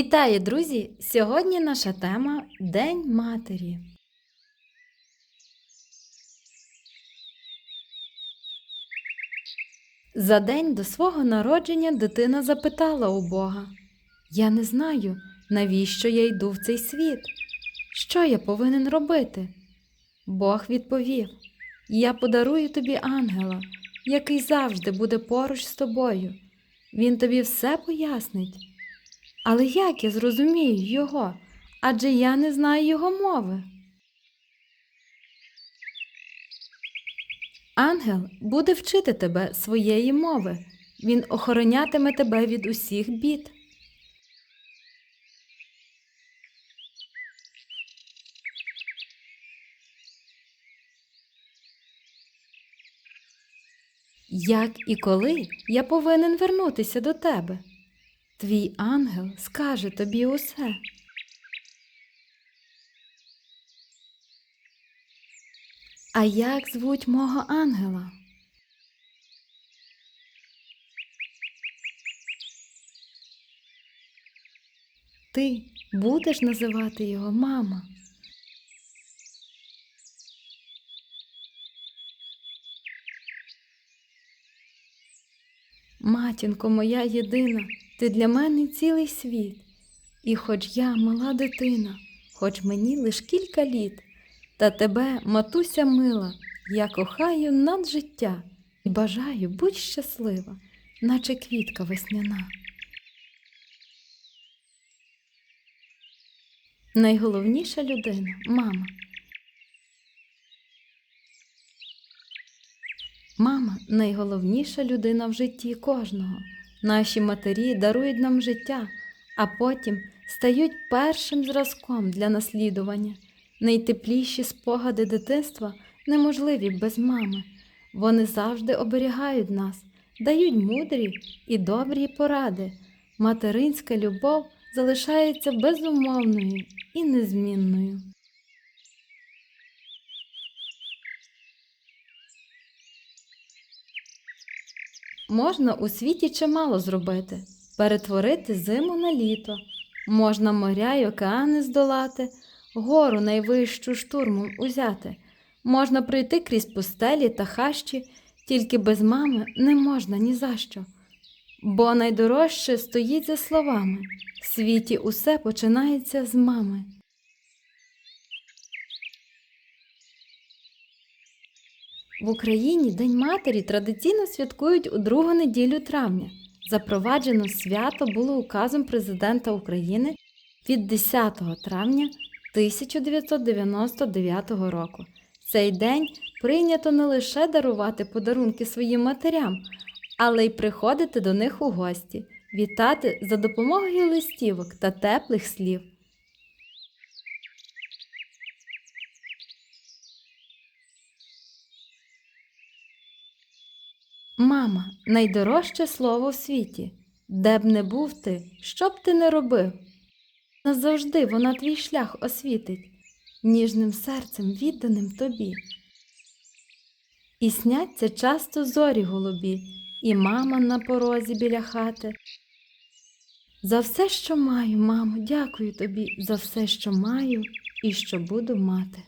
Вітаю, друзі! Сьогодні наша тема День матері. За день до свого народження дитина запитала у Бога: Я не знаю, навіщо я йду в цей світ. Що я повинен робити? Бог відповів: Я подарую тобі ангела, який завжди буде поруч з тобою. Він тобі все пояснить. Але як я зрозумію його? Адже я не знаю його мови. Ангел буде вчити тебе своєї мови. Він охоронятиме тебе від усіх бід. Як і коли я повинен вернутися до тебе? Твій ангел скаже тобі усе. А як звуть мого ангела? Ти будеш називати його мама. Матінко моя єдина, ти для мене цілий світ. І хоч я мала дитина, хоч мені лиш кілька літ, та тебе, матуся мила, я кохаю над життя і бажаю будь щаслива, наче квітка весняна. Найголовніша людина мама. Мама найголовніша людина в житті кожного. Наші матері дарують нам життя, а потім стають першим зразком для наслідування. Найтепліші спогади дитинства неможливі без мами. Вони завжди оберігають нас, дають мудрі і добрі поради. Материнська любов залишається безумовною і незмінною. Можна у світі чимало зробити, перетворити зиму на літо, можна моря й океани здолати, гору найвищу штурмом узяти, можна пройти крізь пустелі та хащі, тільки без мами не можна ні за що. Бо найдорожче стоїть за словами. В світі усе починається з мами. В Україні День матері традиційно святкують у другу неділю травня. Запроваджено свято було указом президента України від 10 травня 1999 року. Цей день прийнято не лише дарувати подарунки своїм матерям, але й приходити до них у гості, вітати за допомогою листівок та теплих слів. Мама найдорожче слово в світі. Де б не був ти, що б ти не робив. Назавжди вона твій шлях освітить, ніжним серцем відданим тобі. І сняться часто зорі голубі, і мама на порозі біля хати. За все, що маю, мамо, дякую тобі, за все, що маю і що буду мати.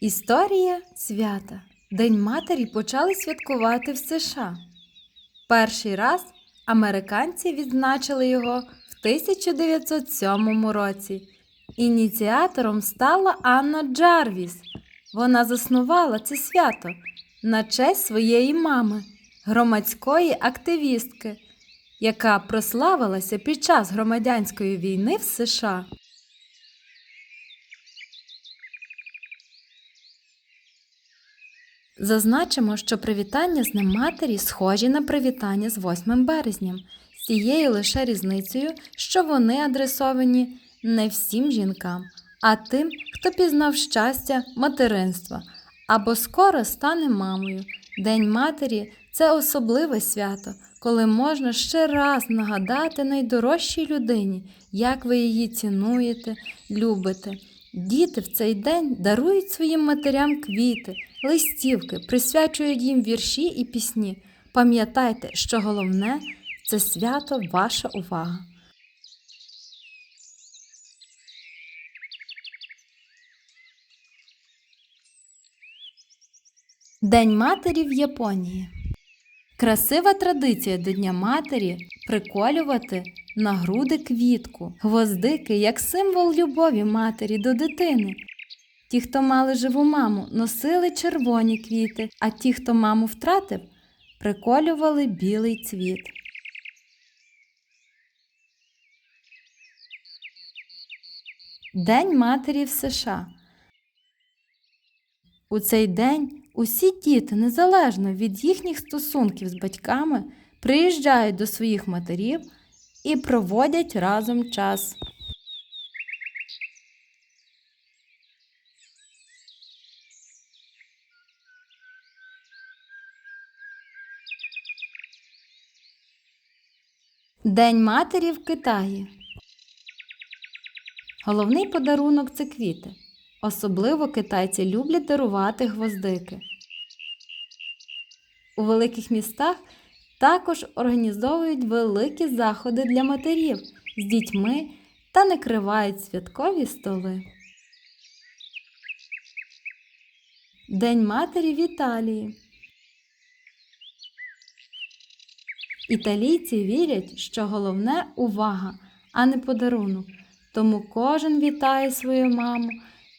Історія свята. День матері почали святкувати в США. Перший раз американці відзначили його в 1907 році. Ініціатором стала Анна Джарвіс. Вона заснувала це свято на честь своєї мами, громадської активістки, яка прославилася під час громадянської війни в США. Зазначимо, що привітання з Днем матері схожі на привітання з 8 березням, з тією лише різницею, що вони адресовані не всім жінкам, а тим, хто пізнав щастя материнства або скоро стане мамою. День матері це особливе свято, коли можна ще раз нагадати найдорожчій людині, як ви її цінуєте, любите. Діти в цей день дарують своїм матерям квіти, листівки, присвячують їм вірші і пісні. Пам'ятайте, що головне це свято ваша увага. День матері в Японії. Красива традиція до Дня матері приколювати на груди квітку, гвоздики як символ любові матері до дитини. Ті, хто мали живу маму, носили червоні квіти, а ті, хто маму втратив, приколювали білий цвіт. День матері в США. У цей день усі діти, незалежно від їхніх стосунків з батьками, приїжджають до своїх матерів і проводять разом час. День матері в Китаї. Головний подарунок це квіти. Особливо китайці люблять дарувати гвоздики. У великих містах також організовують великі заходи для матерів з дітьми та накривають святкові столи. День матері в Італії. Італійці вірять, що головне увага, а не подарунок. Тому кожен вітає свою маму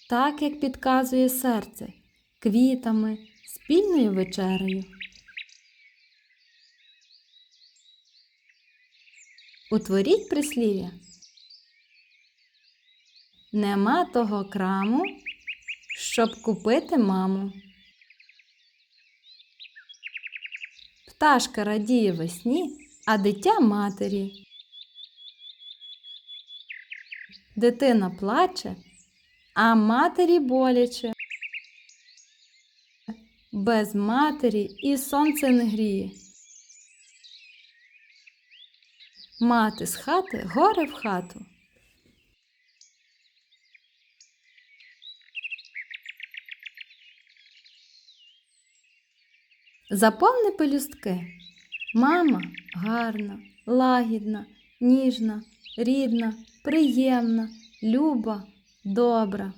так, як підказує серце, квітами, спільною вечерею. Утворіть прислів'я. Нема того краму, щоб купити маму. Пташка радіє весні, а дитя матері. Дитина плаче, а матері боляче. Без матері і сонце не гріє. Мати з хати горе в хату. Заповни пелюстки. Мама гарна, лагідна, ніжна, рідна, приємна, люба, добра.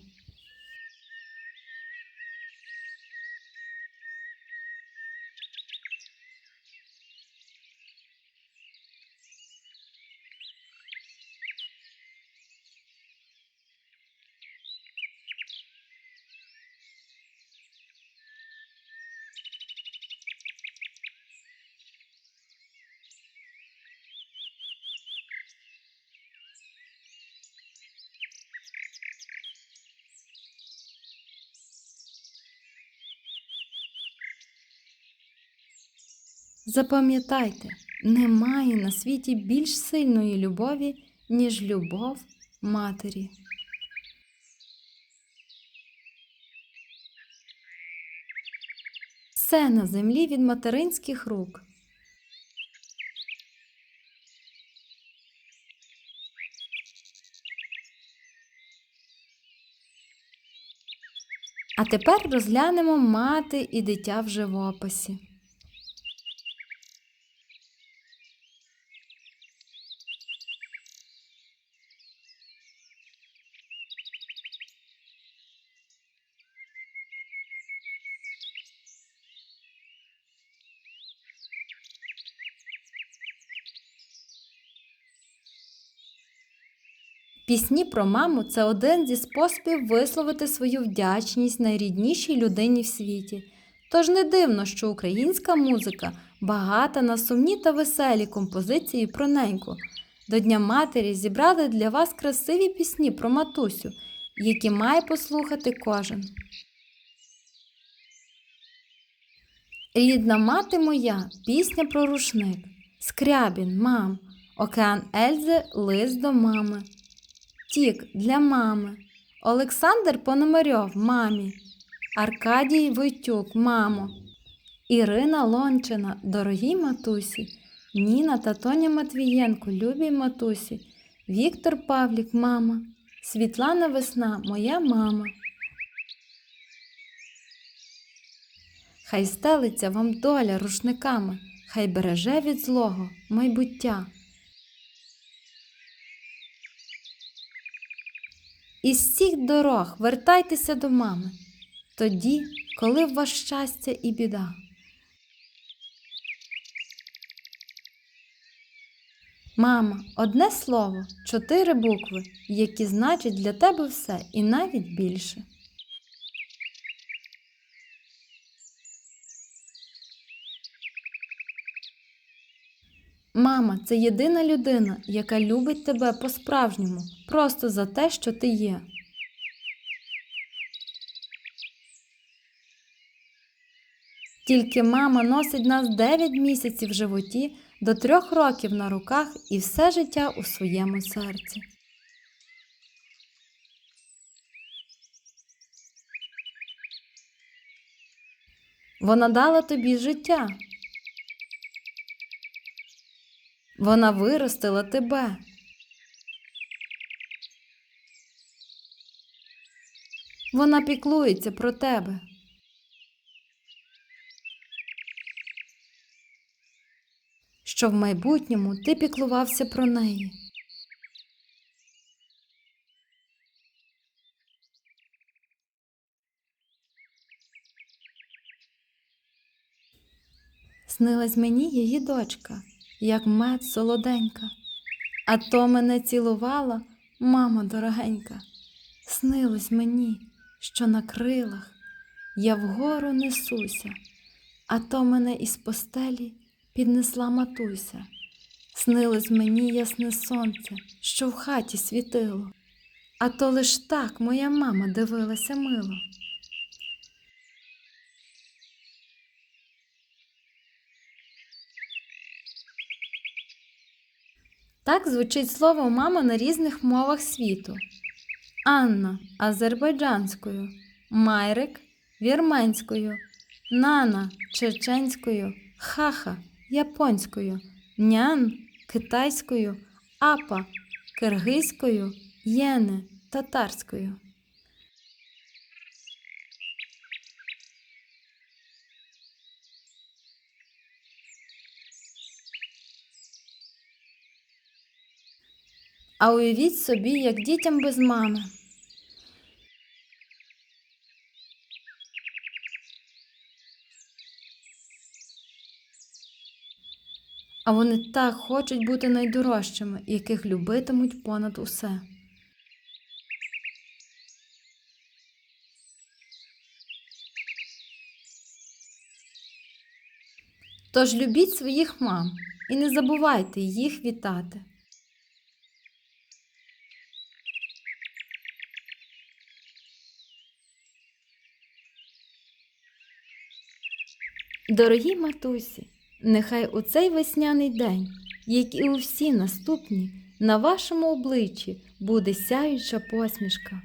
Запам'ятайте, немає на світі більш сильної любові, ніж любов матері. Все на землі від материнських рук. А тепер розглянемо мати і дитя в живописі. Пісні про маму це один зі способів висловити свою вдячність найріднішій людині в світі. Тож не дивно, що українська музика багата на сумні та веселі композиції про неньку. До Дня Матері зібрали для вас красиві пісні про матусю, які має послухати кожен. Рідна мати моя, пісня про рушник, Скрябін, мам, Океан Ельзи, лист до мами. Тік для мами. Олександр Пономарьов мамі. Аркадій Войтюк, мамо. Ірина Лончина, дорогій матусі. Ніна та Тоня Матвієнко, любій матусі. Віктор Павлік, мама. Світлана Весна, моя мама. Хай стелиться вам доля рушниками, хай береже від злого майбуття. Із всіх дорог вертайтеся до мами, тоді, коли в вас щастя і біда. Мама, одне слово, чотири букви, які значать для тебе все і навіть більше. Мама це єдина людина, яка любить тебе по-справжньому, просто за те, що ти є. Тільки мама носить нас 9 місяців в животі до трьох років на руках і все життя у своєму серці. Вона дала тобі життя. Вона виростила тебе. Вона піклується про тебе. Що в майбутньому ти піклувався про неї. Снилась мені її дочка, як мед солоденька, а то мене цілувала, мама дорогенька. Снилось мені, що на крилах я вгору несуся, а то мене із постелі піднесла матуся. Снилось мені ясне сонце, що в хаті світило, а то лиш так моя мама дивилася мило. Так звучить слово мама на різних мовах світу. Анна азербайджанською, Майрик вірменською, Нана чеченською, Хаха японською, Нян китайською, Апа киргизькою, Єне татарською. А уявіть собі, як дітям без мами. А вони так хочуть бути найдорожчими, яких любитимуть понад усе. Тож любіть своїх мам і не забувайте їх вітати. Дорогі матусі, нехай у цей весняний день, як і у всі наступні, на вашому обличчі буде сяюча посмішка.